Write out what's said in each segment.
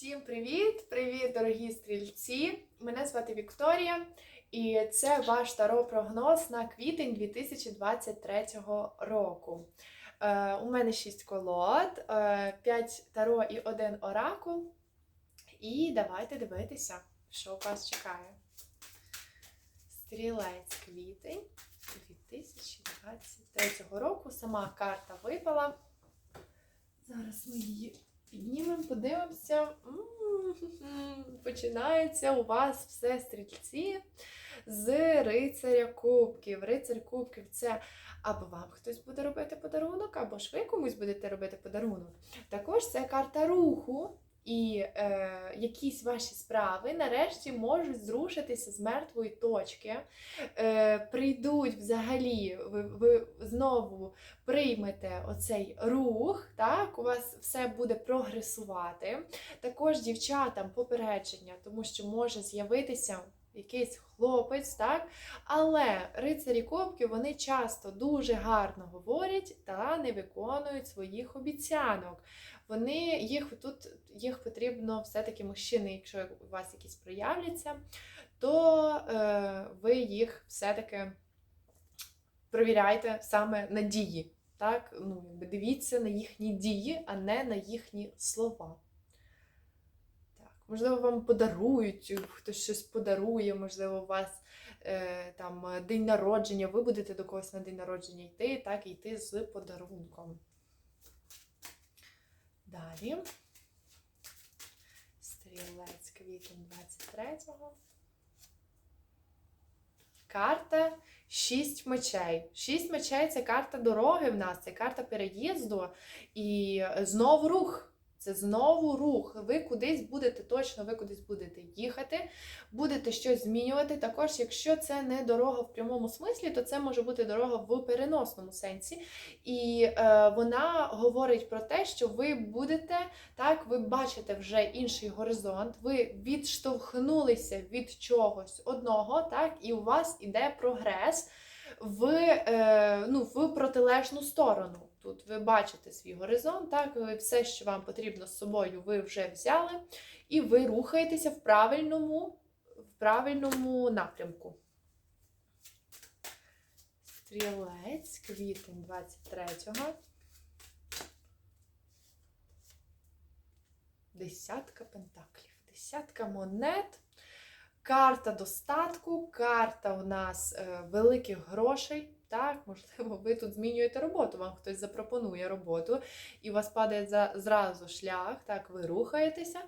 Всім привіт! Привіт, дорогі стрільці! Мене звати Вікторія, і це ваш таро прогноз на квітень 2023 року. Е, у мене 6 колод, е, 5 таро і 1 оракул. І давайте дивитися, що вас чекає. Стрілець квітень 2023 року. Сама карта випала. Зараз ми її піднімемо, подивимося. Починається у вас все стрільці з рицаря кубків. Рицар кубків це або вам хтось буде робити подарунок, або ж ви комусь будете робити подарунок. Також це карта руху. І е, якісь ваші справи нарешті можуть зрушитися з мертвої точки, е, прийдуть взагалі, ви, ви знову приймете оцей рух, так, у вас все буде прогресувати. Також дівчатам попередження, тому що може з'явитися якийсь хлопець, так? Але рицарі кубків вони часто дуже гарно говорять та не виконують своїх обіцянок. Вони їх тут їх потрібно все-таки мужчини, якщо у вас якісь проявляться, то е, ви їх все-таки провіряйте саме на дії. Так? Ну, дивіться на їхні дії, а не на їхні слова. Можливо, вам подарують, хтось щось подарує, можливо, у вас е, там день народження, ви будете до когось на день народження йти, так, і йти з подарунком. Далі. Стрілець квітень 23-го. Карта Шість мечей. Шість мечей це карта дороги в нас, це карта переїзду і знову рух. Це знову рух. Ви кудись будете точно, ви кудись будете їхати, будете щось змінювати. Також, якщо це не дорога в прямому смислі, то це може бути дорога в переносному сенсі. І е, вона говорить про те, що ви будете так, ви бачите вже інший горизонт, ви відштовхнулися від чогось одного, так, і у вас іде прогрес в, е, ну, в протилежну сторону. Тут ви бачите свій горизонт, так, ви все, що вам потрібно з собою, ви вже взяли, і ви рухаєтеся в правильному, в правильному напрямку. Стрілець, квітень 23-го. Десятка пентаклів, десятка монет, карта достатку, карта у нас е, великих грошей. Так, можливо, ви тут змінюєте роботу, вам хтось запропонує роботу, і у вас падає за, зразу шлях, так, ви рухаєтеся,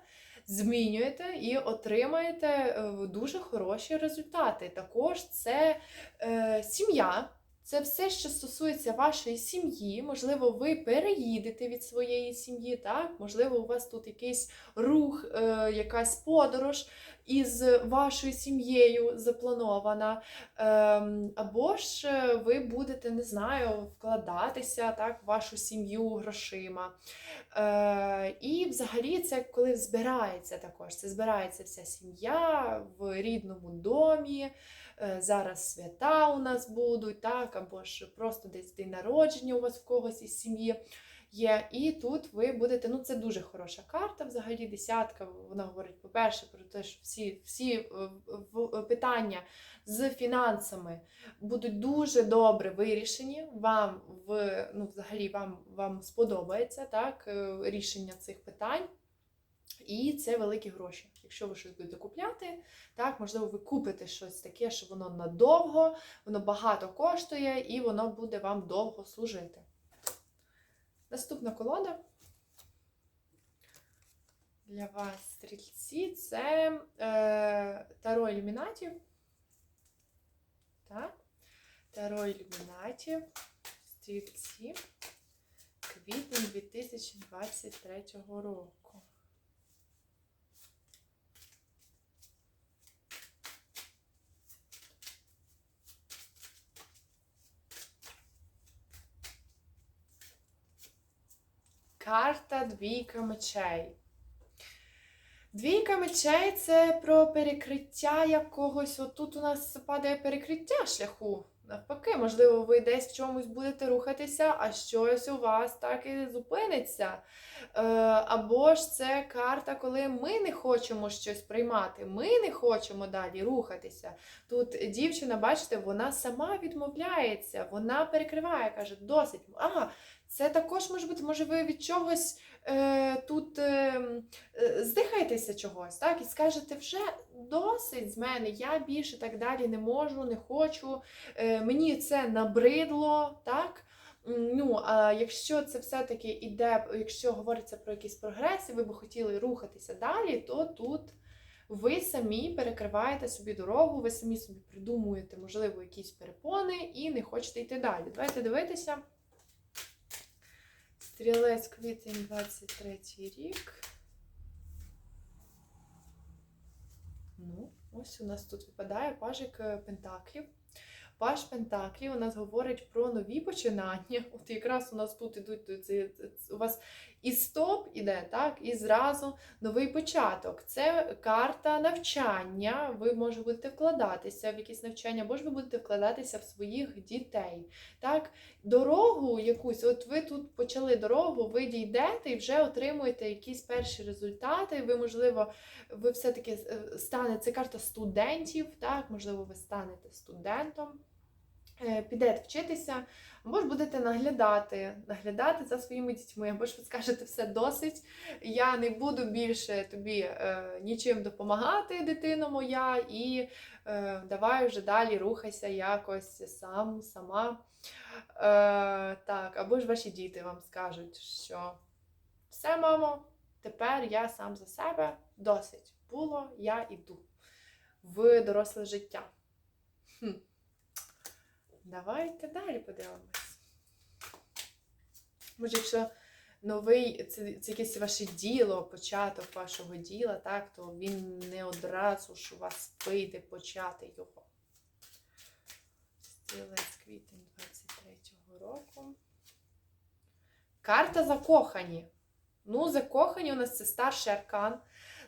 змінюєте і отримаєте е, дуже хороші результати. Також це е, сім'я. Це все, що стосується вашої сім'ї. Можливо, ви переїдете від своєї сім'ї, так? Можливо, у вас тут якийсь рух, е, якась подорож із вашою сім'єю запланована. Ем, або ж е, ви будете, не знаю, вкладатися так, в вашу сім'ю грошима. Е, і взагалі це коли збирається також. Це збирається вся сім'я в рідному домі. Е, Зараз свята у нас будуть, так, або ж просто десь день народження у вас в когось із сім'ї є. І тут ви будете, ну це дуже хороша карта, взагалі десятка. Вона говорить, по-перше, про те, що всі, всі е, питання з фінансами будуть дуже добре вирішені. Вам в ну, взагалі вам, вам сподобається так, е, рішення цих питань. І це великі гроші. Якщо ви щось будете купляти, так, можливо, ви купите щось таке, що воно надовго, воно багато коштує і воно буде вам довго служити. Наступна колода для вас, стрільці, це е, Таро Ілюмінатів. Так. Таро Ілюмінатів, стрільці, квітень 2023 року. Карта двійка мечей. Двійка мечей це про перекриття якогось. Отут у нас падає перекриття шляху Навпаки, можливо, ви десь в чомусь будете рухатися, а щось у вас так і зупиниться. Е, Або ж це карта, коли ми не хочемо щось приймати, ми не хочемо далі рухатися. Тут дівчина, бачите, вона сама відмовляється, вона перекриває, каже, досить. Ага, це також може бути, може, ви від чогось е, тут е, е, здихаєтеся чогось, так? І скажете, вже досить з мене, я більше так далі не можу, не хочу, е, мені це набридло, так? Ну, а якщо це все-таки іде, якщо говориться про якийсь прогрес, і ви би хотіли рухатися далі, то тут ви самі перекриваєте собі дорогу, ви самі собі придумуєте, можливо, якісь перепони і не хочете йти далі. Давайте дивитися. Стрілець квітень 23 рік. Ну, ось у нас тут випадає пажик е, Пентаклів. Паж Пентаклів у нас говорить про нові починання. От якраз у нас тут ідуть у вас і стоп іде, так, і зразу новий початок. Це карта навчання. Ви може будете вкладатися в якісь навчання, або ж ви будете вкладатися в своїх дітей. Так, дорогу якусь, от ви тут почали дорогу, ви дійдете і вже отримуєте якісь перші результати. Ви, можливо, ви все-таки е, станете, це карта студентів, так, можливо, ви станете студентом. е, Підете вчитися, або ж будете наглядати, наглядати за своїми дітьми, або ж ви скажете все досить. Я не буду більше тобі е, нічим допомагати, дитино моя, і е, давай вже далі рухайся якось сам, сама. Е, так, або ж ваші діти вам скажуть, що все, мамо, тепер я сам за себе досить було, я іду в доросле життя. Хм. Давайте далі подивимось. Може, якщо новий, це, це якесь ваше діло, початок вашого діла, так, то він не одразу ж у вас вийде почати його. Стрілець квітень 23-го року. Карта закохані. Ну, закохані у нас це старший аркан.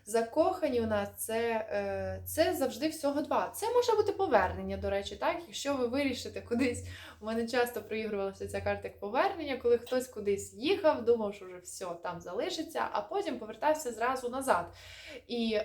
Закохані у нас це, е, це завжди всього два. Це може бути повернення, до речі, так? Якщо ви вирішите кудись, у мене часто проігрувалася ця карта як повернення, коли хтось кудись їхав, думав, що вже все там залишиться, а потім повертався зразу назад. І е,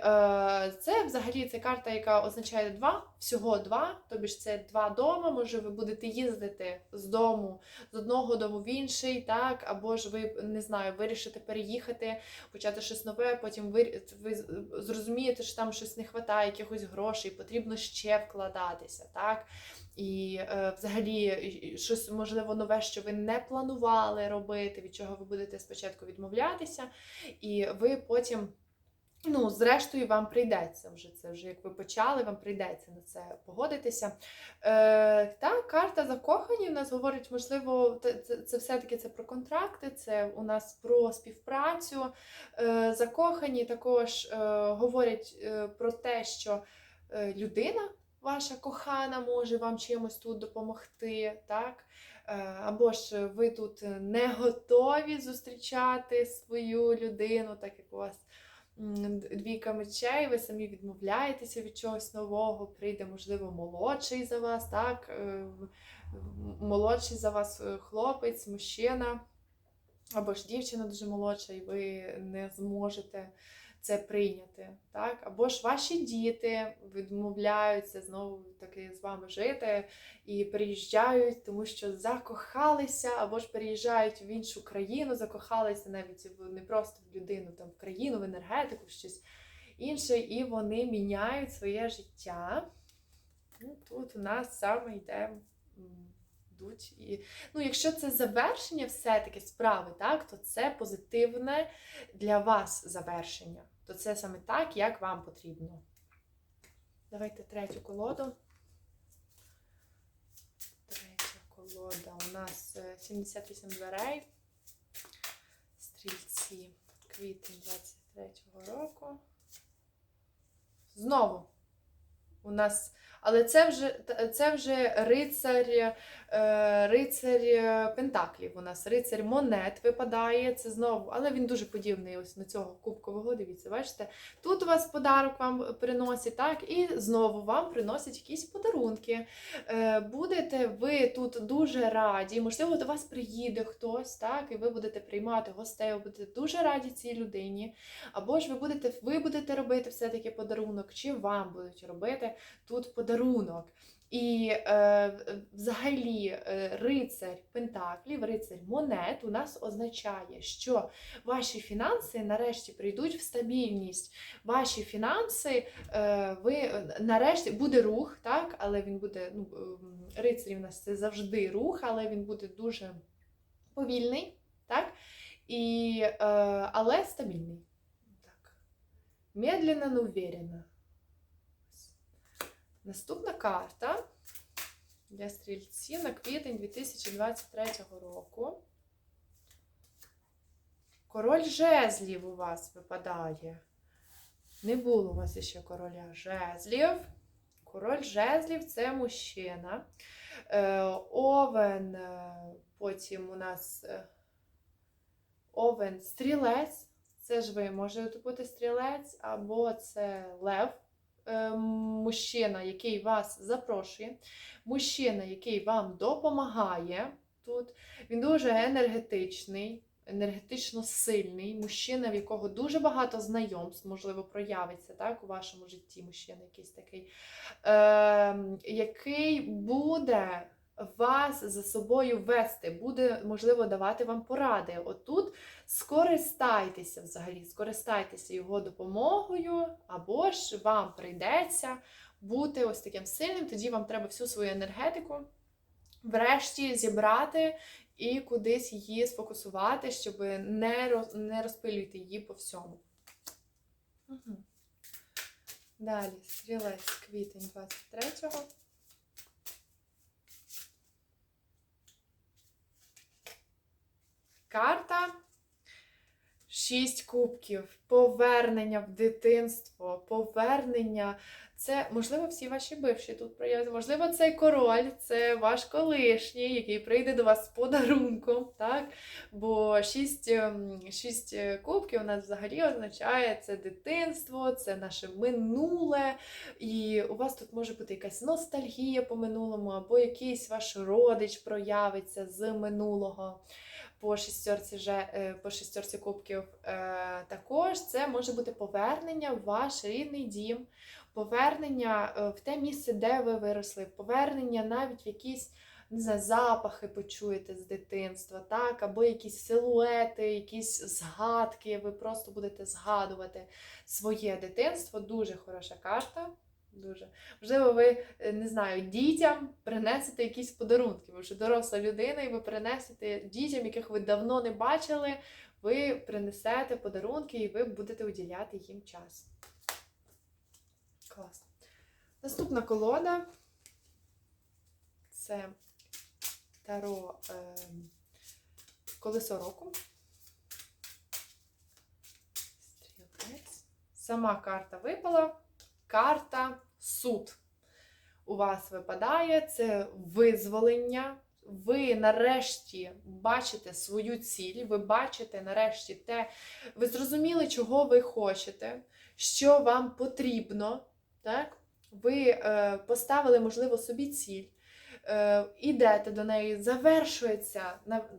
це взагалі це карта, яка означає два, всього два, тобі ж це два дома. Може, ви будете їздити з дому, з одного дому в інший, так, або ж ви не знаю, вирішите переїхати, почати щось нове, потім ви, ви зрозумієте, що там щось не вистачає, якихось грошей, потрібно ще вкладатися, так. І е, взагалі щось можливо нове, що ви не планували робити, від чого ви будете спочатку відмовлятися, і ви потім. Ну, зрештою, вам прийдеться вже це, вже як ви почали, вам прийдеться на це погодитися. Е, та карта закохані в нас говорить, можливо, це, це, все-таки це про контракти, це у нас про співпрацю. Е, закохані також е, говорять е, про те, що е, людина, ваша кохана, може вам чимось тут допомогти. так? Е, Або ж ви тут не готові зустрічати свою людину, так як у вас двійка мечей, ви самі відмовляєтеся від чогось нового, прийде, можливо, молодший за вас, так? е, Молодший за вас е, хлопець, мужчина, або ж дівчина дуже молодша, і ви не зможете це прийняти. Так? Або ж ваші діти відмовляються знову таки з вами жити і переїжджають, тому що закохалися, або ж переїжджають в іншу країну, закохалися навіть в не просто в людину, там в країну, в енергетику, в щось інше, і вони міняють своє життя. Ну, тут у нас саме йде. І ну, якщо це завершення все-таки справи, так, то це позитивне для вас завершення. То це саме так, як вам потрібно. Давайте третю колоду. Третя колода. У нас е, 78 дверей. Стрільці. Квітень 23-го року. Знову. У нас Але це вже, це вже рицар, е, рицар е, Пентаклів у нас, рицар монет випадає. Це знову, але він дуже подібний ось на цього кубкового. Дивіться, бачите? Тут у вас подарок вам приносять, так, і знову вам приносять якісь подарунки. Е, Будете ви тут дуже раді, можливо, до вас приїде хтось, так, і ви будете приймати гостей, ви будете дуже раді цій людині. Або ж ви будете, ви будете робити все-таки подарунок, чи вам будуть робити тут подарунок. І е, взагалі е, рицарь Пентаклів, рицарь монет у нас означає, що ваші фінанси нарешті прийдуть в стабільність. Ваші фінанси, е, ви е, нарешті буде рух, так, але він буде, ну, е, рицарі в нас це завжди рух, але він буде дуже повільний, так? І, е, але стабільний. Так. Медленно, но уверенно. Наступна карта для стрільців на квітень 2023 року. Король жезлів у вас випадає. Не було у вас ще короля жезлів. Король жезлів це мужчина. Е, Овен, е, потім у нас е, овен стрілець. Це ж ви можете бути стрілець, або це лев, мужчина, який вас запрошує, мужчина, який вам допомагає тут. Він дуже енергетичний, енергетично сильний, мужчина, в якого дуже багато знайомств, можливо, проявиться так, у вашому житті мужчина якийсь такий, е, який буде. Вас за собою вести, буде, можливо, давати вам поради. Отут скористайтеся взагалі, скористайтеся його допомогою, або ж вам прийдеться бути ось таким сильним, тоді вам треба всю свою енергетику врешті зібрати і кудись її сфокусувати, щоб не, роз, не розпилювати її по всьому. Угу. Далі, стрілець квітень 23-го. Карта шість кубків, повернення в дитинство, повернення. Це, можливо, всі ваші бивші тут проявляться. Можливо, цей король, це ваш колишній, який прийде до вас з подарунком. так? Бо шість, ем, шість кубків у нас взагалі означає це дитинство, це наше минуле. І у вас тут може бути якась ностальгія по минулому, або якийсь ваш родич проявиться з минулого по шістерці же, по шістерці кубків е, також це може бути повернення в ваш рідний дім, повернення е, в те місце, де ви виросли, повернення навіть в якісь не знаю, запахи почуєте з дитинства, так, або якісь силуети, якісь згадки. Ви просто будете згадувати своє дитинство. Дуже хороша карта. Дуже. Можливо, ви е, не знаю, дітям принесете якісь подарунки. Ви вже доросла людина, і ви принесете дітям, яких ви давно не бачили, ви принесете подарунки і ви будете уділяти їм час. Класно. Наступна колода це таро е, колесо року. Стрілець. Сама карта випала карта суд. У вас випадає це визволення. Ви нарешті бачите свою ціль, ви бачите нарешті те, ви зрозуміли, чого ви хочете, що вам потрібно. Так? Ви е, поставили, можливо, собі ціль, ідете до неї, завершується,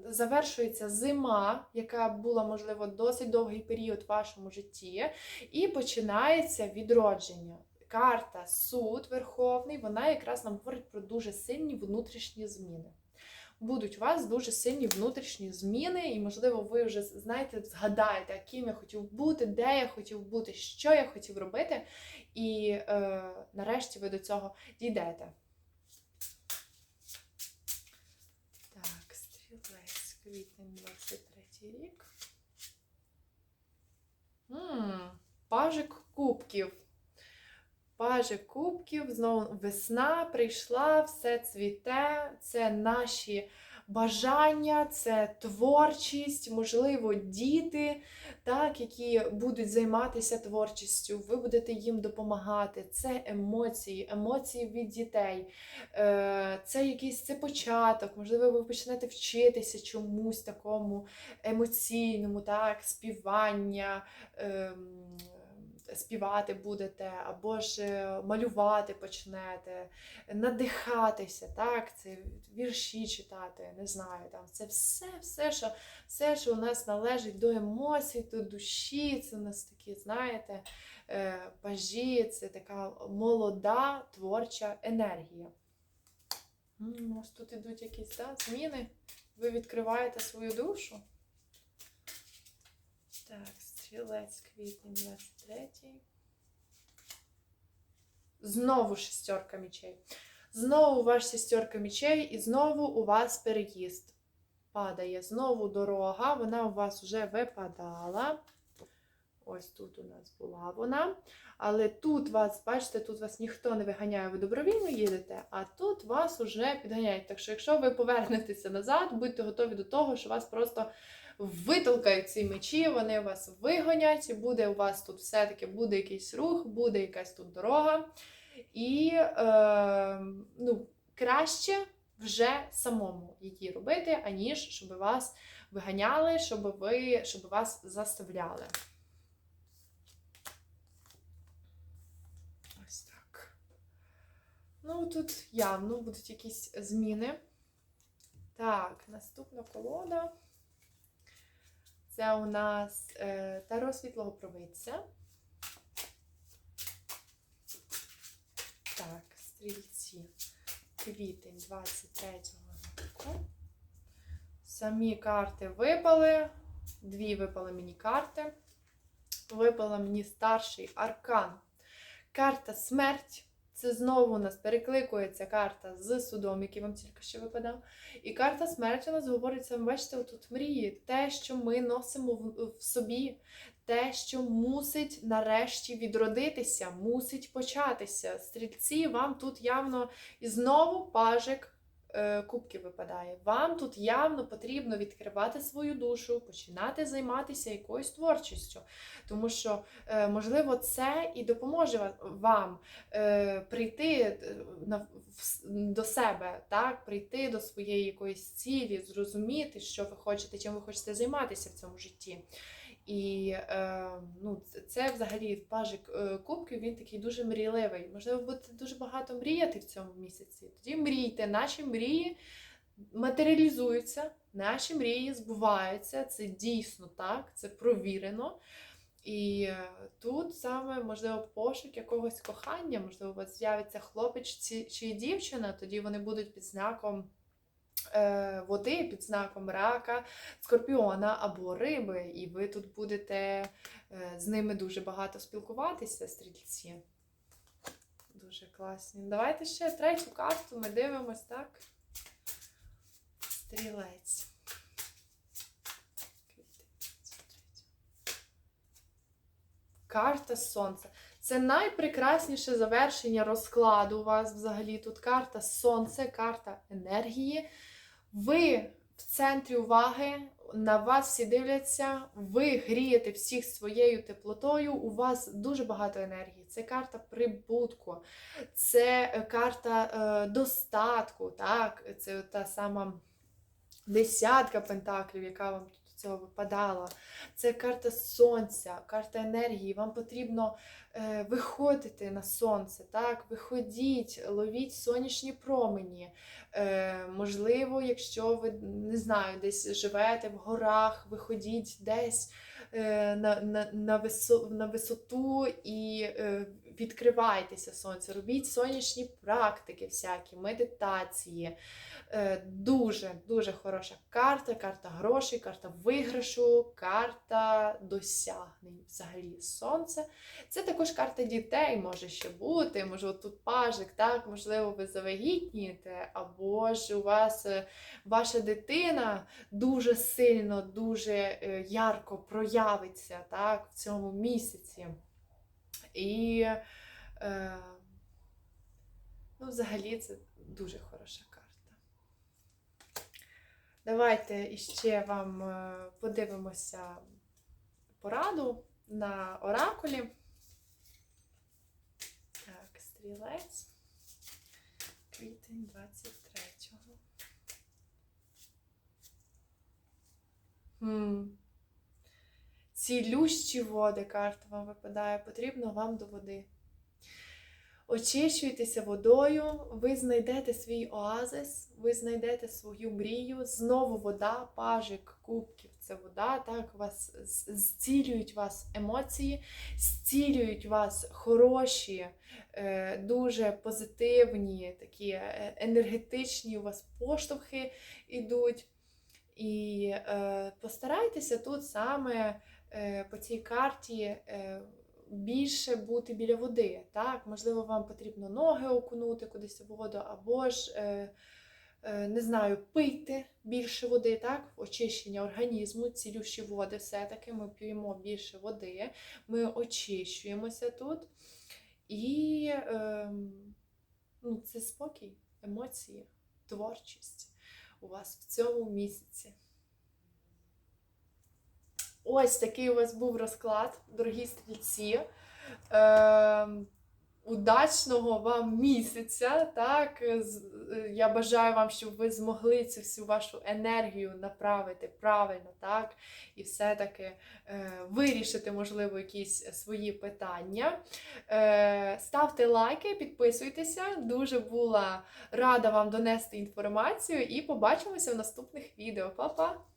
завершується зима, яка була, можливо, досить довгий період в вашому житті, і починається відродження. Карта суд Верховний, вона якраз нам говорить про дуже сильні внутрішні зміни. Будуть у вас дуже сильні внутрішні зміни, і, можливо, ви вже знаєте, згадаєте, яким я хотів бути, де я хотів бути, що я хотів робити, і е, нарешті ви до цього дійдете. Квітень 23 рік. М-м, Пажик кубків. Пажик кубків, знову весна прийшла, все цвіте. Це наші бажання, це творчість, можливо, діти, так, які будуть займатися творчістю, ви будете їм допомагати. Це емоції, емоції від дітей. Е, Це якийсь це початок, можливо, ви почнете вчитися чомусь такому емоційному, так, співання. ем, Співати будете, або ж е, малювати почнете, надихатися, так, це вірші читати, не знаю, там це все, все, що, все, що у нас належить до емоцій, до душі, це у нас такі, знаєте, е, пажі, це така молода творча енергія. Ось тут ідуть якісь да, зміни. Ви відкриваєте свою душу. Так, стрілець квітень 23. Знову шестерка мічей. Знову ваш шестерка мічей, і знову у вас переїзд. Падає знову дорога, вона у вас вже випадала. Ось тут у нас була вона. Але тут вас, бачите, тут вас ніхто не виганяє, ви добровільно їдете, а тут вас вже підганяють. Так що, якщо ви повернетеся назад, будьте готові до того, що вас просто витолкають ці мечі, вони вас вигонять, і буде у вас тут все-таки буде якийсь рух, буде якась тут дорога. І е, ну, краще вже самому її робити, аніж щоб вас виганяли, щоб ви, щоб вас заставляли. Ось так. Ну, тут явно будуть якісь зміни. Так, наступна колода. Це у нас е, Таро світлого провидця. Так, стрільці. Квітень 23-го року. Самі карти випали. Дві випали мені карти. Випала мені старший аркан. Карта смерть. Це знову у нас перекликується карта з судом, який вам тільки що випадав. І карта смерті у нас говориться, бачите, отут мрії, те, що ми носимо в, собі, те, що мусить нарешті відродитися, мусить початися. Стрільці, вам тут явно і знову пажик кубків випадає. Вам тут явно потрібно відкривати свою душу, починати займатися якоюсь творчістю. Тому що, е, можливо, це і допоможе вам е, прийти е, до себе, так? прийти до своєї якоїсь цілі, зрозуміти, що ви хочете, чим ви хочете займатися в цьому житті. І е, ну, це- взагалі пажик е, кубків, він такий дуже мрійливий. Можливо, ви дуже багато мріяти в цьому місяці. Тоді мрійте, наші мрії матеріалізуються, наші мрії збуваються. Це дійсно так, це провірено. І е, тут саме можливо пошук якогось кохання, можливо, з'явиться хлопець чи, чи дівчина, тоді вони будуть під знаком води, під знаком рака, скорпіона або риби, і ви тут будете е, з ними дуже багато спілкуватися, стрільці. Дуже класні. Давайте ще третю карту, ми дивимось, так? Стрілець. Карта Сонця. Це найпрекрасніше завершення розкладу у вас взагалі. Тут карта Сонце, карта енергії. Ви в центрі уваги, на вас всі дивляться, ви грієте всіх своєю теплотою, у вас дуже багато енергії. Це карта прибутку, це карта е, достатку, так? це та сама десятка пентаклів, яка вам тут цього випадала. Це карта сонця, карта енергії. Вам потрібно е, виходити на сонце, так? Виходіть, ловіть сонячні промені. Е, можливо, якщо ви не знаю, десь живете в горах, виходіть десь е, на, на, на, висо, на висоту і е, відкривайтеся сонце, робіть сонячні практики, всякі, медитації. Е, Дуже дуже хороша карта, карта грошей, карта виграшу, карта досягнень. Взагалі сонце. Це також карта дітей може ще бути. Може, тут пажик, так, можливо, ви завагітнієте, або ж у вас е, ваша дитина дуже сильно, дуже е, ярко проявиться так, в цьому місяці. І е, ну, взагалі це дуже хороша карта. Давайте іще вам е, подивимося пораду на оракулі. Так, стрілець. Квітень 23-го. Цілющі води, карта вам випадає, потрібно вам до води. Очищуйтеся водою, ви знайдете свій оазис, ви знайдете свою мрію. Знову вода, пажик, кубків це вода. Так, вас зцілюють вас емоції, зцілюють вас хороші, е, дуже позитивні, такі е, енергетичні у вас поштовхи ідуть. І е, постарайтеся тут саме по цій карті е, більше бути біля води. Так? Можливо, вам потрібно ноги окунути кудись у воду, або ж, е, е, не знаю, пийте більше води, так? очищення організму, цілющі води, все-таки ми п'ємо більше води, ми очищуємося тут. І е, ну, це спокій, емоції, творчість у вас в цьому місяці. Ось такий у вас був розклад, дорогі стрільці. Е, удачного вам місяця. Так? Е, Я бажаю вам, щоб ви змогли цю всю вашу енергію направити правильно, так? І все-таки е, вирішити, можливо, якісь свої питання. Е, ставте лайки, підписуйтеся. Дуже була рада вам донести інформацію і побачимося в наступних відео. Па-па!